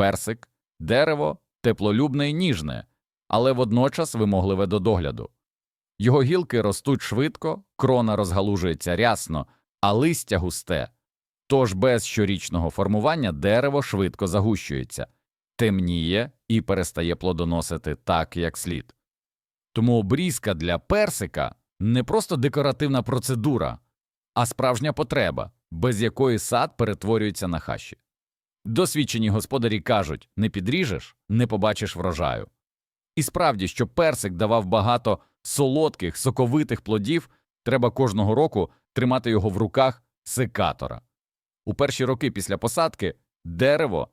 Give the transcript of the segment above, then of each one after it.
Персик дерево теплолюбне і ніжне, але водночас вимогливе до догляду. Його гілки ростуть швидко, крона розгалужується рясно, а листя густе. Тож без щорічного формування дерево швидко загущується, темніє і перестає плодоносити так, як слід. Тому обрізка для персика не просто декоративна процедура, а справжня потреба, без якої сад перетворюється на хащі. Досвідчені господарі кажуть не підріжеш, не побачиш врожаю. І справді, щоб персик давав багато солодких, соковитих плодів, треба кожного року тримати його в руках секатора. У перші роки після посадки дерево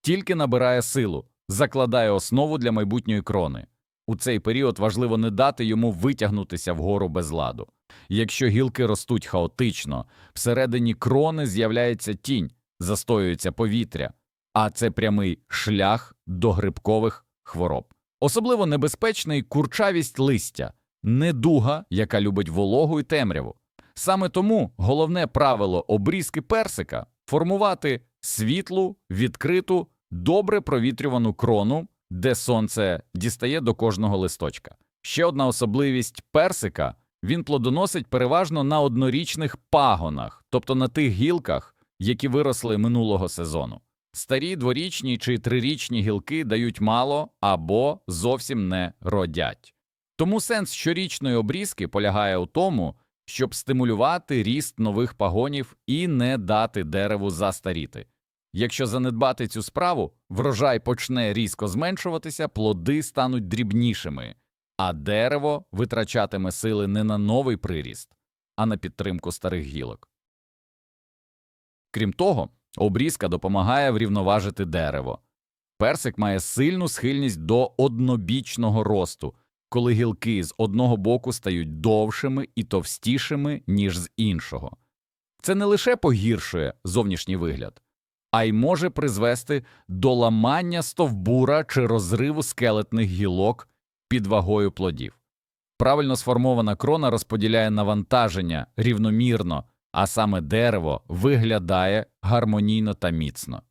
тільки набирає силу, закладає основу для майбутньої крони. У цей період важливо не дати йому витягнутися вгору без ладу. Якщо гілки ростуть хаотично, всередині крони з'являється тінь, застоюється повітря, а це прямий шлях до грибкових хвороб. Особливо небезпечний курчавість листя, недуга, яка любить вологу і темряву. Саме тому головне правило обрізки персика формувати світлу, відкриту, добре провітрювану крону, де сонце дістає до кожного листочка. Ще одна особливість персика він плодоносить переважно на однорічних пагонах, тобто на тих гілках, які виросли минулого сезону. Старі дворічні чи трирічні гілки дають мало або зовсім не родять. Тому сенс щорічної обрізки полягає у тому, щоб стимулювати ріст нових пагонів і не дати дереву застаріти. Якщо занедбати цю справу, врожай почне різко зменшуватися, плоди стануть дрібнішими, а дерево витрачатиме сили не на новий приріст, а на підтримку старих гілок. Крім того, обрізка допомагає врівноважити дерево. Персик має сильну схильність до однобічного росту, коли гілки з одного боку стають довшими і товстішими, ніж з іншого. Це не лише погіршує зовнішній вигляд, а й може призвести до ламання стовбура чи розриву скелетних гілок під вагою плодів. Правильно сформована крона розподіляє навантаження рівномірно, а саме дерево виглядає гармонійно та міцно.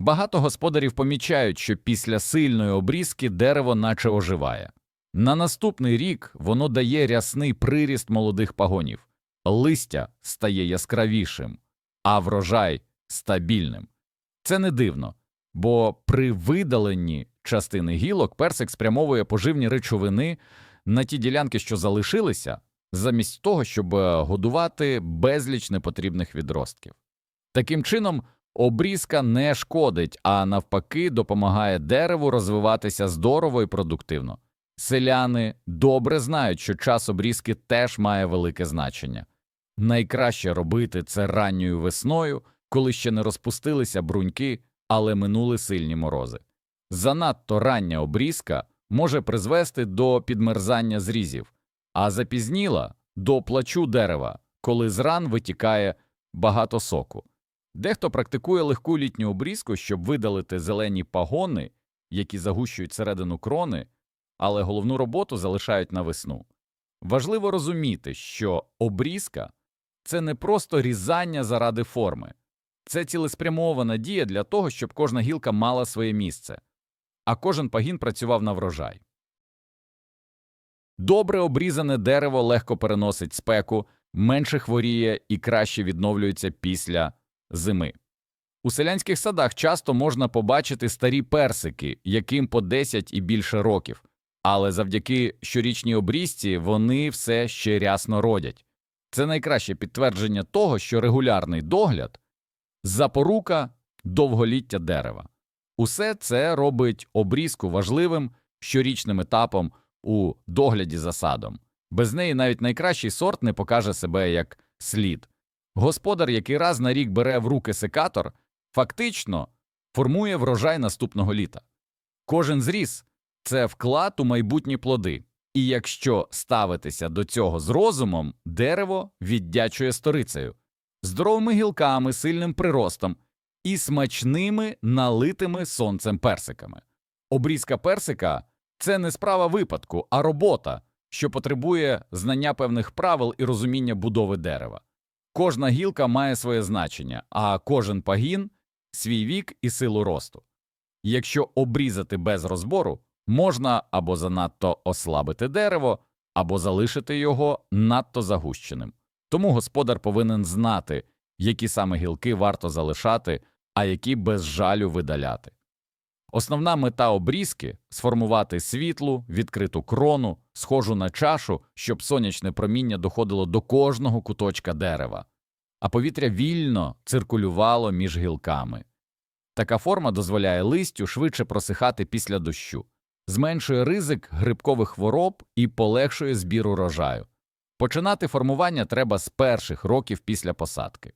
Багато господарів помічають, що після сильної обрізки дерево наче оживає. На наступний рік воно дає рясний приріст молодих пагонів, листя стає яскравішим, а врожай стабільним. Це не дивно, бо при видаленні частини гілок персик спрямовує поживні речовини на ті ділянки, що залишилися, замість того, щоб е, годувати безліч непотрібних відростків. Таким чином, обрізка не шкодить, а навпаки, допомагає дереву розвиватися здорово і продуктивно. Селяни добре знають, що час обрізки теж має велике значення. Найкраще робити це ранньою весною, коли ще не розпустилися бруньки, але минули сильні морози. Занадто рання обрізка може призвести до підмерзання зрізів, а запізніла до плачу дерева, коли з ран витікає багато соку. Дехто практикує легку літню обрізку, щоб видалити зелені пагони, які загущують середину крони, але головну роботу залишають на весну. Важливо розуміти, що обрізка це не просто різання заради форми, це цілеспрямована дія для того, щоб кожна гілка мала своє місце, а кожен пагін працював на врожай. Добре обрізане дерево легко переносить спеку, менше хворіє і краще відновлюється після зими. У селянських садах часто можна побачити старі персики, яким по 10 і більше років, але завдяки щорічній обрізці вони все ще рясно родять. Це найкраще підтвердження того, що регулярний догляд запорука довголіття дерева. Усе це робить обрізку важливим щорічним етапом у догляді за садом. Без неї навіть найкращий сорт не покаже себе як слід. Господар, який раз на рік бере в руки секатор, фактично формує врожай наступного літа. Кожен зріз це вклад у майбутні плоди, і якщо ставитися до цього з розумом, дерево віддячує сторицею, здоровими гілками, сильним приростом і смачними налитими сонцем персиками. Обрізка персика це не справа випадку, а робота, що потребує знання певних правил і розуміння будови дерева. Кожна гілка має своє значення, а кожен пагін свій вік і силу росту. Якщо обрізати без розбору, можна або занадто ослабити дерево, або залишити його надто загущеним. Тому господар повинен знати, які саме гілки варто залишати, а які без жалю видаляти. Основна мета обрізки сформувати світлу, відкриту крону, схожу на чашу, щоб сонячне проміння доходило до кожного куточка дерева, а повітря вільно циркулювало між гілками. Така форма дозволяє листю швидше просихати після дощу, зменшує ризик грибкових хвороб і полегшує збір урожаю. Починати формування треба з перших років після посадки.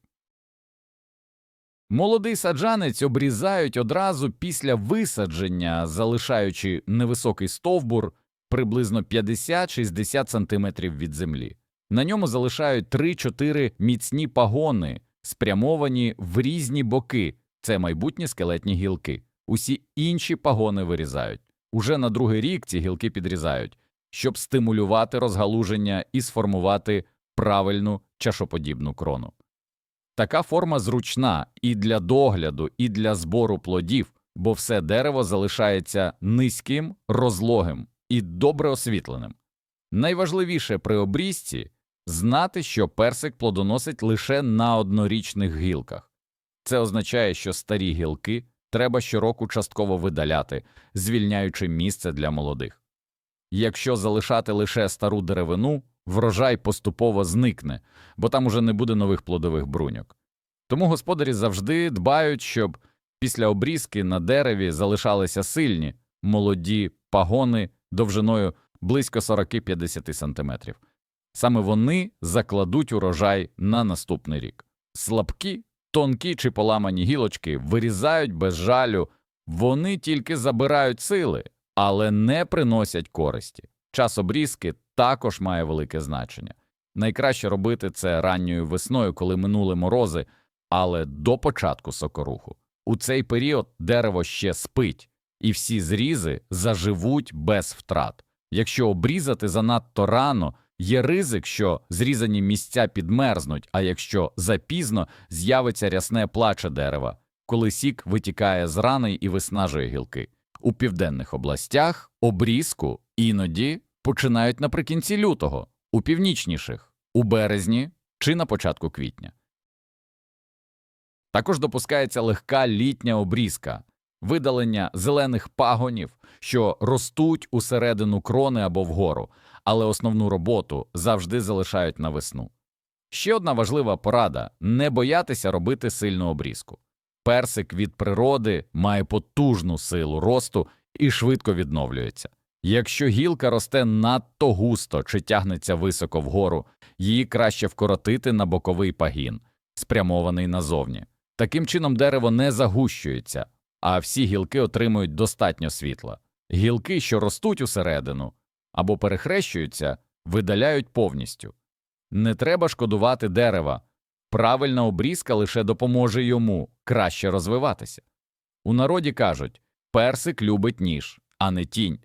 Молодий саджанець обрізають одразу після висадження, залишаючи невисокий стовбур приблизно 50-60 см від землі. На ньому залишають 3-4 міцні пагони, спрямовані в різні боки. Це майбутні скелетні гілки. Усі інші пагони вирізають. Уже на другий рік ці гілки підрізають, щоб стимулювати розгалуження і сформувати правильну чашоподібну крону. Така форма зручна і для догляду, і для збору плодів, бо все дерево залишається низьким, розлогим і добре освітленим. Найважливіше при обрізці знати, що персик плодоносить лише на однорічних гілках. Це означає, що старі гілки треба щороку частково видаляти, звільняючи місце для молодих. Якщо залишати лише стару деревину, врожай поступово зникне, бо там уже не буде нових плодових бруньок. Тому господарі завжди дбають, щоб після обрізки на дереві залишалися сильні, молоді пагони довжиною близько 40-50 см. Саме вони закладуть урожай на наступний рік. Слабкі, тонкі чи поламані гілочки вирізають без жалю, вони тільки забирають сили, але не приносять користі. Час обрізки також має велике значення. Найкраще робити це ранньою весною, коли минули морози, але до початку сокоруху. У цей період дерево ще спить, і всі зрізи заживуть без втрат. Якщо обрізати занадто рано, є ризик, що зрізані місця підмерзнуть, а якщо запізно з'явиться рясне плаче дерева, коли сік витікає з рани і виснажує гілки. У південних областях обрізку іноді починають наприкінці лютого, у північніших у березні чи на початку квітня. Також допускається легка літня обрізка, видалення зелених пагонів, що ростуть усередину крони або вгору, але основну роботу завжди залишають на весну. Ще одна важлива порада не боятися робити сильну обрізку. Персик від природи має потужну силу росту і швидко відновлюється. Якщо гілка росте надто густо чи тягнеться високо вгору, її краще вкоротити на боковий пагін, спрямований назовні. Таким чином дерево не загущується, а всі гілки отримують достатньо світла. Гілки, що ростуть усередину або перехрещуються, видаляють повністю. Не треба шкодувати дерева, правильна обрізка лише допоможе йому краще розвиватися. У народі кажуть персик любить ніж, а не тінь.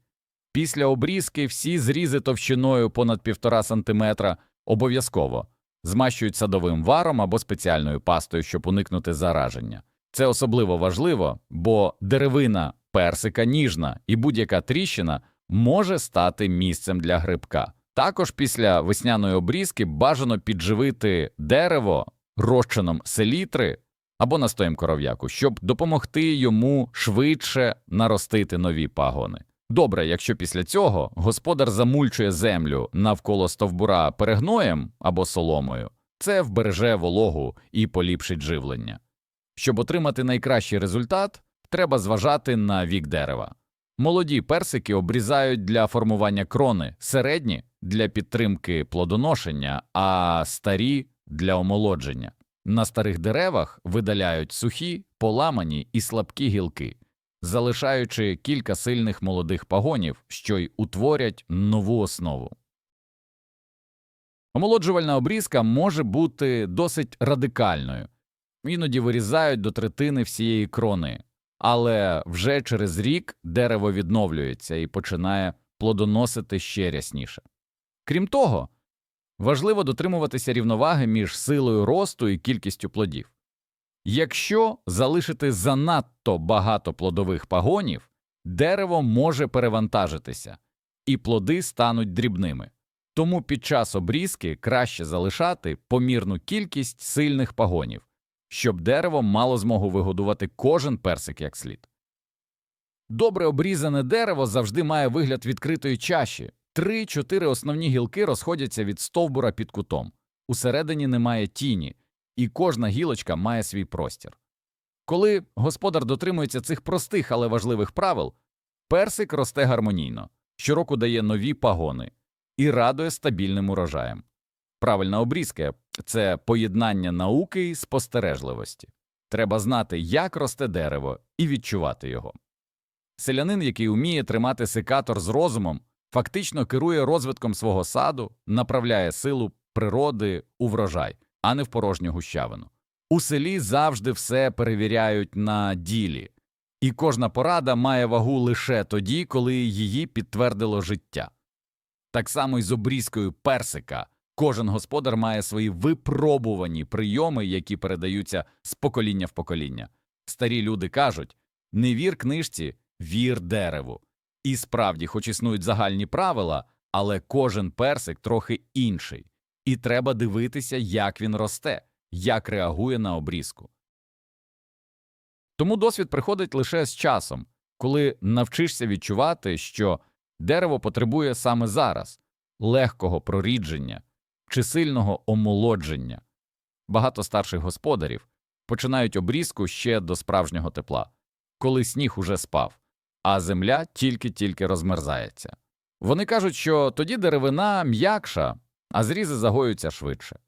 Після обрізки всі зрізи товщиною понад півтора сантиметра обов'язково змащують садовим варом або спеціальною пастою, щоб уникнути зараження. Це особливо важливо, бо деревина персика ніжна і будь-яка тріщина може стати місцем для грибка. Також після весняної обрізки бажано підживити дерево розчином селітри або настоєм коров'яку, щоб допомогти йому швидше наростити нові пагони. Добре, якщо після цього господар замульчує землю навколо стовбура перегноєм або соломою, це вбереже вологу і поліпшить живлення. Щоб отримати найкращий результат, треба зважати на вік дерева. Молоді персики обрізають для формування крони, середні для підтримки плодоношення, а старі для омолодження. На старих деревах видаляють сухі, поламані і слабкі гілки залишаючи кілька сильних молодих пагонів, що й утворять нову основу. Омолоджувальна обрізка може бути досить радикальною, іноді вирізають до третини всієї крони, але вже через рік дерево відновлюється і починає плодоносити ще рясніше. Крім того, важливо дотримуватися рівноваги між силою росту і кількістю плодів. Якщо залишити занадто багато плодових пагонів, дерево може перевантажитися, і плоди стануть дрібними. Тому під час обрізки краще залишати помірну кількість сильних пагонів, щоб дерево мало змогу вигодувати кожен персик як слід. Добре обрізане дерево завжди має вигляд відкритої чаші. Три-чотири основні гілки розходяться від стовбура під кутом. Усередині немає тіні, і кожна гілочка має свій простір. Коли господар дотримується цих простих, але важливих правил, персик росте гармонійно, щороку дає нові пагони і радує стабільним урожаєм. Правильна обрізка це поєднання науки і спостережливості. Треба знати, як росте дерево, і відчувати його. Селянин, який вміє тримати секатор з розумом, фактично керує розвитком свого саду, направляє силу природи у врожай, а не в порожню гущавину. У селі завжди все перевіряють на ділі, і кожна порада має вагу лише тоді, коли її підтвердило життя. Так само й з обрізкою персика. Кожен господар має свої випробувані прийоми, які передаються з покоління в покоління. Старі люди кажуть не вір книжці, вір дереву. І справді, хоч існують загальні правила, але кожен персик трохи інший, і треба дивитися, як він росте, як реагує на обрізку. Тому досвід приходить лише з часом, коли навчишся відчувати, що дерево потребує саме зараз легкого прорідження чи сильного омолодження. Багато старших господарів починають обрізку ще до справжнього тепла, коли сніг уже спав, а земля тільки-тільки розмерзається. Вони кажуть, що тоді деревина м'якша, а зрізи загоюються швидше.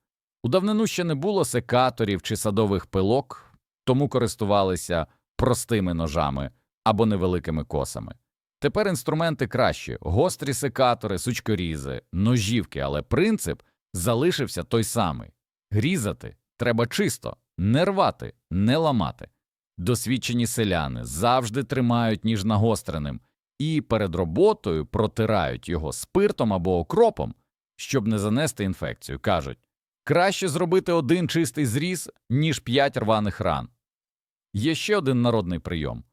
У давнину ще не було секаторів чи садових пилок, тому користувалися простими ножами або невеликими косами. Тепер інструменти кращі гострі секатори, сучкорізи, ножівки, але принцип залишився той самий різати треба чисто, не рвати, не ламати. Досвідчені селяни завжди тримають ніж нагостреним і перед роботою протирають його спиртом або окропом, щоб не занести інфекцію. Кажуть краще зробити один чистий зріз, ніж п'ять рваних ран. Є ще один народний прийом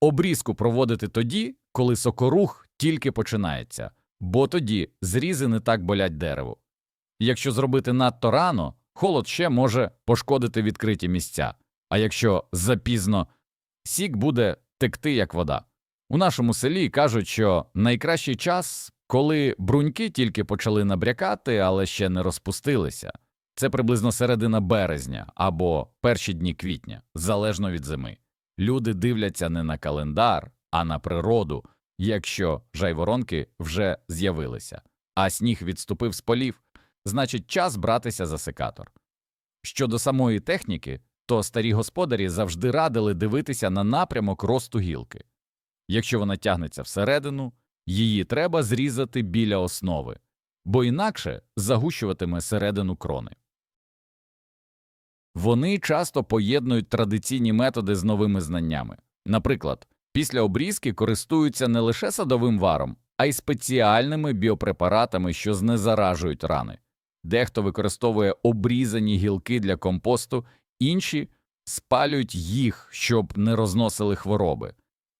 обрізку проводити тоді, коли сокорух тільки починається, бо тоді зрізи не так болять дереву. Якщо зробити надто рано, холод ще може пошкодити відкриті місця, а якщо запізно сік буде текти як вода. У нашому селі кажуть, що найкращий час, коли бруньки тільки почали набрякати, але ще не розпустилися. Це приблизно середина березня або перші дні квітня, залежно від зими. Люди дивляться не на календар, а на природу, якщо жайворонки вже з'явилися, а сніг відступив з полів, значить час братися за секатор. Щодо самої техніки, то старі господарі завжди радили дивитися на напрямок росту гілки. Якщо вона тягнеться всередину, її треба зрізати біля основи, бо інакше загущуватиме середину крони. Вони часто поєднують традиційні методи з новими знаннями. Наприклад, після обрізки користуються не лише садовим варом, а й спеціальними біопрепаратами, що знезаражують рани. Дехто використовує обрізані гілки для компосту, інші спалюють їх, щоб не розносили хвороби.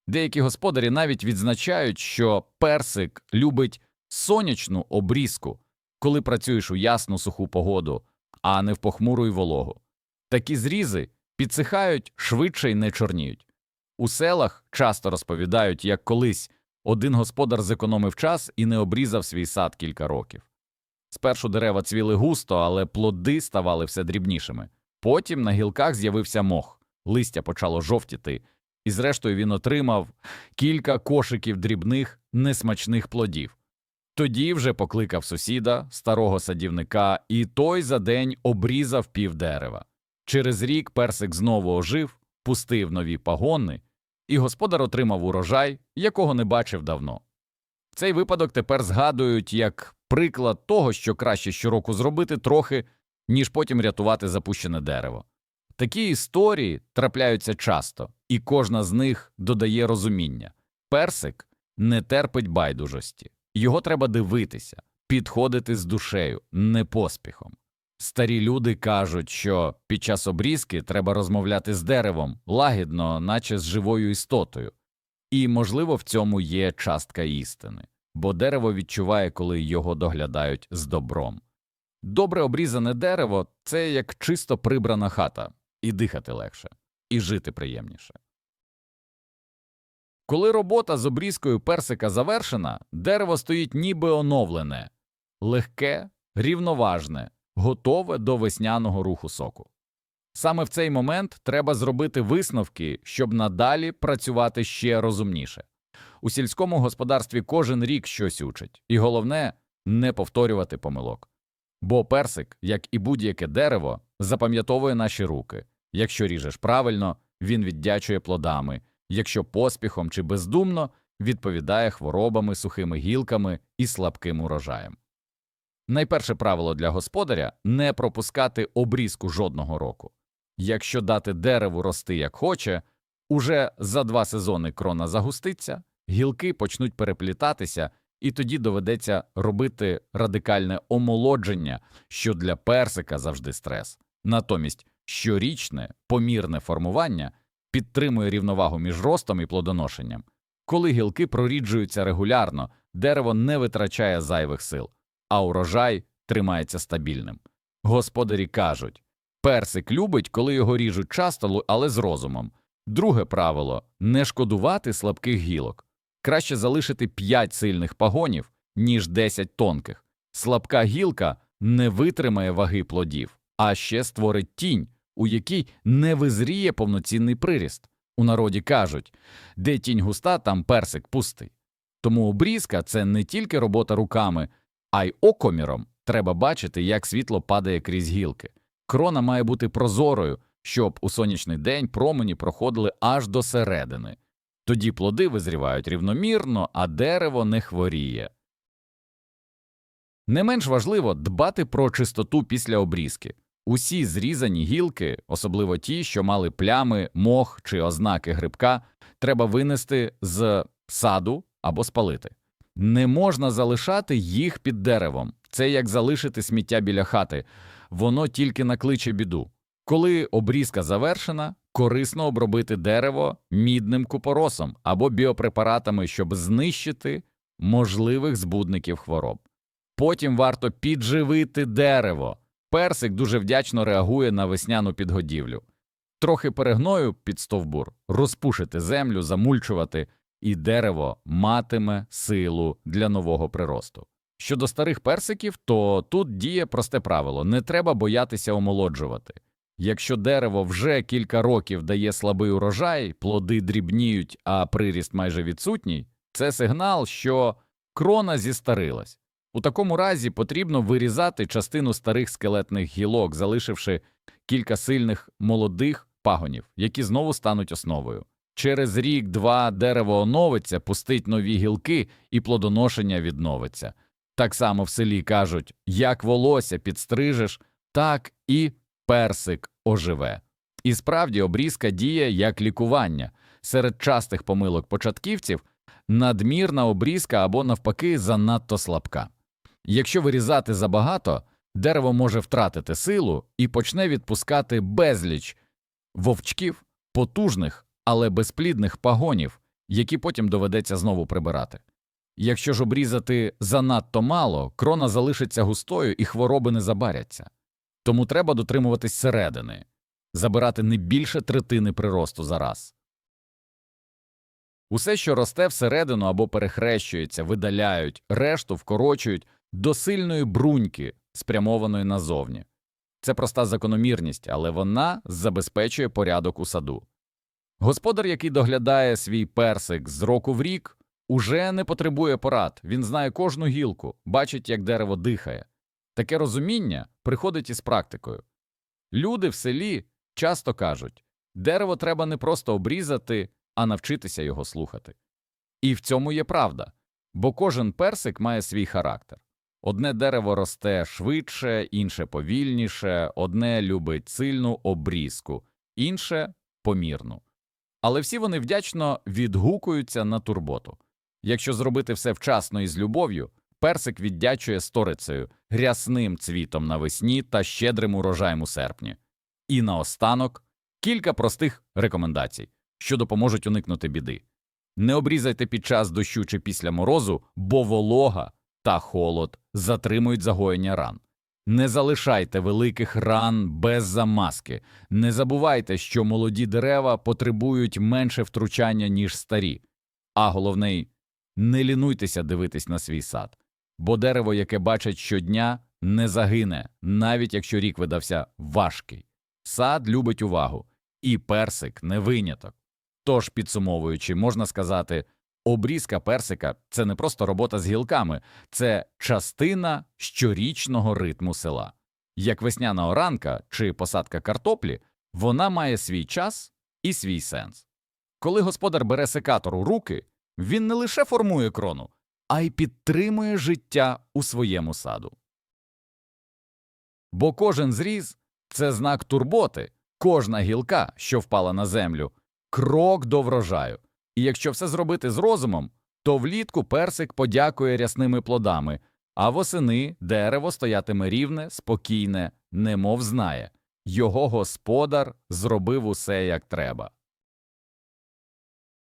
Деякі господарі навіть відзначають, що персик любить сонячну обрізку, коли працюєш у ясну суху погоду, а не в похмуру й вологу. Такі зрізи підсихають швидше й не чорніють. У селах часто розповідають, як колись один господар зекономив час і не обрізав свій сад кілька років. Спершу дерева цвіли густо, але плоди ставали все дрібнішими. Потім на гілках з'явився мох, листя почало жовтіти, і зрештою він отримав кілька кошиків дрібних несмачних плодів. Тоді вже покликав сусіда, старого садівника, і той за день обрізав пів дерева. Через рік персик знову ожив, пустив нові пагони, і господар отримав урожай, якого не бачив давно. Цей випадок тепер згадують як приклад того, що краще щороку зробити трохи, ніж потім рятувати запущене дерево. Такі історії трапляються часто, і кожна з них додає розуміння персик не терпить байдужості, його треба дивитися, підходити з душею, не поспіхом. Старі люди кажуть, що під час обрізки треба розмовляти з деревом лагідно, наче з живою істотою. І, можливо, в цьому є частка істини, бо дерево відчуває, коли його доглядають з добром. Добре обрізане дерево це як чисто прибрана хата, і дихати легше, і жити приємніше. Коли робота з обрізкою персика завершена, дерево стоїть ніби оновлене, легке, рівноважне, готове до весняного руху соку. Саме в цей момент треба зробити висновки, щоб надалі працювати ще розумніше. У сільському господарстві кожен рік щось учить, і головне не повторювати помилок. Бо персик, як і будь-яке дерево, запам'ятовує наші руки. Якщо ріжеш правильно, він віддячує плодами, якщо поспіхом чи бездумно, відповідає хворобами, сухими гілками і слабким урожаєм. Найперше правило для господаря не пропускати обрізку жодного року. Якщо дати дереву рости як хоче, уже за два сезони крона загуститься, гілки почнуть переплітатися, і тоді доведеться робити радикальне омолодження, що для персика завжди стрес. Натомість щорічне помірне формування підтримує рівновагу між ростом і плодоношенням. Коли гілки проріджуються регулярно, дерево не витрачає зайвих сил, а урожай тримається стабільним. Господарі кажуть персик любить, коли його ріжуть часто, але з розумом. Друге правило не шкодувати слабких гілок. Краще залишити 5 сильних пагонів, ніж 10 тонких. Слабка гілка не витримає ваги плодів, а ще створить тінь, у якій не визріє повноцінний приріст. У народі кажуть, де тінь густа, там персик пустий. Тому обрізка це не тільки робота руками, а й окоміром треба бачити, як світло падає крізь гілки. Крона має бути прозорою, щоб у сонячний день промені проходили аж до середини. Тоді плоди визрівають рівномірно, а дерево не хворіє. Не менш важливо дбати про чистоту після обрізки. Усі зрізані гілки, особливо ті, що мали плями, мох чи ознаки грибка, треба винести з саду або спалити. Не можна залишати їх під деревом. Це як залишити сміття біля хати, воно тільки накличе біду. Коли обрізка завершена, корисно обробити дерево мідним купоросом або біопрепаратами, щоб знищити можливих збудників хвороб. Потім варто підживити дерево. Персик дуже вдячно реагує на весняну підгодівлю. Трохи перегною під стовбур, розпушити землю, замульчувати, і дерево матиме силу для нового приросту. Щодо старих персиків, то тут діє просте правило не треба боятися омолоджувати. Якщо дерево вже кілька років дає слабий урожай, плоди дрібніють, а приріст майже відсутній, це сигнал, що крона зістарилась. У такому разі потрібно вирізати частину старих скелетних гілок, залишивши кілька сильних молодих пагонів, які знову стануть основою. Через рік-два дерево оновиться, пустить нові гілки, і плодоношення відновиться. Так само в селі кажуть як волосся підстрижеш, так і персик оживе. І справді обрізка діє як лікування. Серед частих помилок початківців надмірна обрізка або, навпаки, занадто слабка. Якщо вирізати забагато, дерево може втратити силу і почне відпускати безліч вовчків, потужних, але безплідних пагонів, які потім доведеться знову прибирати. Якщо ж обрізати занадто мало, крона залишиться густою і хвороби не забаряться. Тому треба дотримуватись середини, забирати не більше третини приросту за раз. Усе, що росте всередину або перехрещується, видаляють, решту вкорочують до сильної бруньки, спрямованої назовні. Це проста закономірність, але вона забезпечує порядок у саду. Господар, який доглядає свій персик з року в рік, уже не потребує порад, він знає кожну гілку, бачить, як дерево дихає. Таке розуміння приходить із практикою. Люди в селі часто кажуть дерево треба не просто обрізати, а навчитися його слухати. І в цьому є правда, бо кожен персик має свій характер. Одне дерево росте швидше, інше повільніше, одне любить сильну обрізку, інше помірну. Але всі вони вдячно відгукуються на турботу. Якщо зробити все вчасно і з любов'ю, персик віддячує сторицею, рясним цвітом навесні та щедрим урожаєм у серпні. І наостанок кілька простих рекомендацій, що допоможуть уникнути біди. Не обрізайте під час дощу чи після морозу, бо волога та холод затримують загоєння ран. Не залишайте великих ран без замазки. Не забувайте, що молоді дерева потребують менше втручання, ніж старі. А головне, не лінуйтеся дивитись на свій сад, бо дерево, яке бачать щодня, не загине, навіть якщо рік видався важкий. Сад любить увагу, і персик не виняток. Тож, підсумовуючи, можна сказати, обрізка персика це не просто робота з гілками, це частина щорічного ритму села. Як весняна оранка чи посадка картоплі, вона має свій час і свій сенс. Коли господар бере секатор у руки, він не лише формує крону, а й підтримує життя у своєму саду. Бо кожен зріз це знак турботи, кожна гілка, що впала на землю, крок до врожаю. І якщо все зробити з розумом, то влітку персик подякує рясними плодами, а восени дерево стоятиме рівне, спокійне, немов знає. Його господар зробив усе як треба.